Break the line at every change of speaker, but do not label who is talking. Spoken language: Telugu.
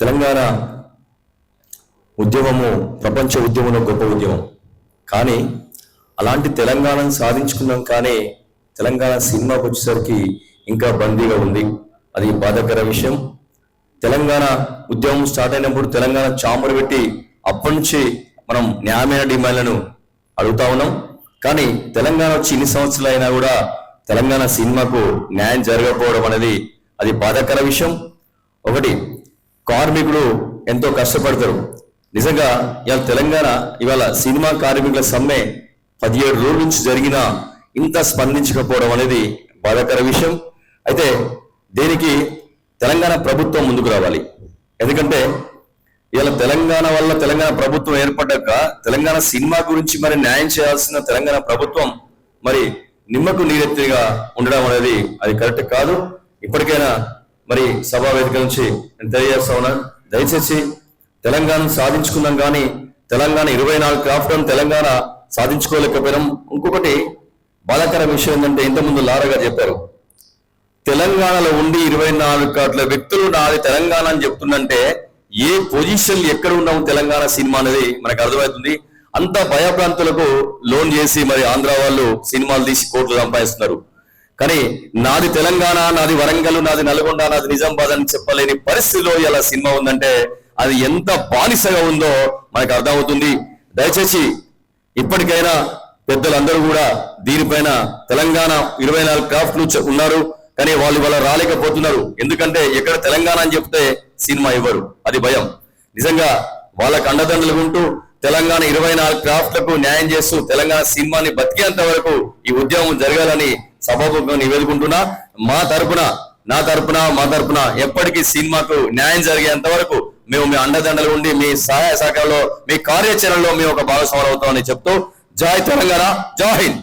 తెలంగాణ ఉద్యమము ప్రపంచ ఉద్యమంలో గొప్ప ఉద్యమం. కానీ అలాంటి తెలంగాణను సాధించుకున్నాం కానీ తెలంగాణ సినిమాకి వచ్చేసరికి ఇంకా బందీగా ఉంది. అది బాధాకర విషయం. తెలంగాణ ఉద్యమం స్టార్ట్ అయినప్పుడు తెలంగాణ చాంబర్ పెట్టి అప్పటి నుంచి మనం న్యాయమైన డిమాండ్లను అడుగుతా ఉన్నాం. కానీ తెలంగాణ వచ్చి ఇన్ని సంవత్సరాలు అయినా కూడా తెలంగాణ సినిమాకు న్యాయం జరగకపోవడం అనేది అది బాధాకర విషయం. ఒకటి కార్మికులు ఎంతో కష్టపడతారు. నిజంగా ఇవాళ తెలంగాణ ఇవాళ సినిమా కార్మికుల సమ్మె పదిహేడు రోజుల నుంచి జరిగిన ఇంత స్పందించకపోవడం అనేది బాధాకర విషయం. అయితే దీనికి తెలంగాణ ప్రభుత్వం ముందుకు రావాలి. ఎందుకంటే ఇవాళ తెలంగాణ వల్ల తెలంగాణ ప్రభుత్వం ఏర్పడ్డాక తెలంగాణ సినిమా గురించి మరి న్యాయం చేయాల్సిన తెలంగాణ ప్రభుత్వం మరి నిమ్మకు నీరెత్తిగా ఉండడం అనేది అది కరెక్ట్ కాదు. ఇప్పటికైనా మరి సభా వేదిక నుంచి నేను తెలియజేస్తా ఉన్నాను దయచేసి తెలంగాణ సాధించుకున్నాం కానీ తెలంగాణ ఇరవై నాలుగు క్రాఫ్ట్ తెలంగాణ సాధించుకోలేకపోయినాం. ఇంకొకటి బాధాకర విషయం ఏంటంటే ఇంతకుముందు లారగా చెప్పారు. తెలంగాణలో ఉండి ఇరవై నాలుగు కోట్ల వ్యక్తులు నాది తెలంగాణ అని చెప్తుందంటే ఏ పొజిషన్ ఎక్కడ ఉన్నాము తెలంగాణ సినిమా అనేది మనకు అర్థమవుతుంది. అంత భయప్రాంతులకు లోన్ చేసి మరి ఆంధ్ర వాళ్ళు సినిమాలు తీసి కోట్లు సంపాదిస్తున్నారు. కానీ నాది తెలంగాణ నాది వరంగల్ నాది నల్గొండ నాది నిజామాబాద్ అని చెప్పలేని పరిస్థితిలో ఇలా సినిమా ఉందంటే అది ఎంత బానిసగా ఉందో మనకు అర్థమవుతుంది. దయచేసి ఇప్పటికైనా పెద్దలందరూ కూడా దీనిపైన తెలంగాణ ఇరవై నాలుగు క్రాఫ్ట్లు చ- ఉన్నారు. కానీ వాళ్ళు ఇవాళ రాలేకపోతున్నారు. ఎందుకంటే ఎక్కడ తెలంగాణ అని చెప్తే సినిమా ఇవ్వరు. అది భయం. నిజంగా వాళ్ళకు అండదండలు ఉంటూ తెలంగాణ ఇరవై నాలుగు క్రాఫ్ట్లకు న్యాయం చేస్తూ తెలంగాణ సినిమాని బతికేంత వరకు ఈ ఉద్యమం జరగాలని సభాముఖంగా నివేదుకుంటున్నా మా తరపున నా తరపున మా తరపున ఎప్పటికీ సినిమాకు న్యాయం జరిగేంత వరకు మేము మీ అండదండలు ఉండి మీ సహాయ సహకారంలో మీ కార్యాచరణలో మేము ఒక భాగస్వాములు అవుతామని చెప్తూ జై తెలంగాణ జై హింద్.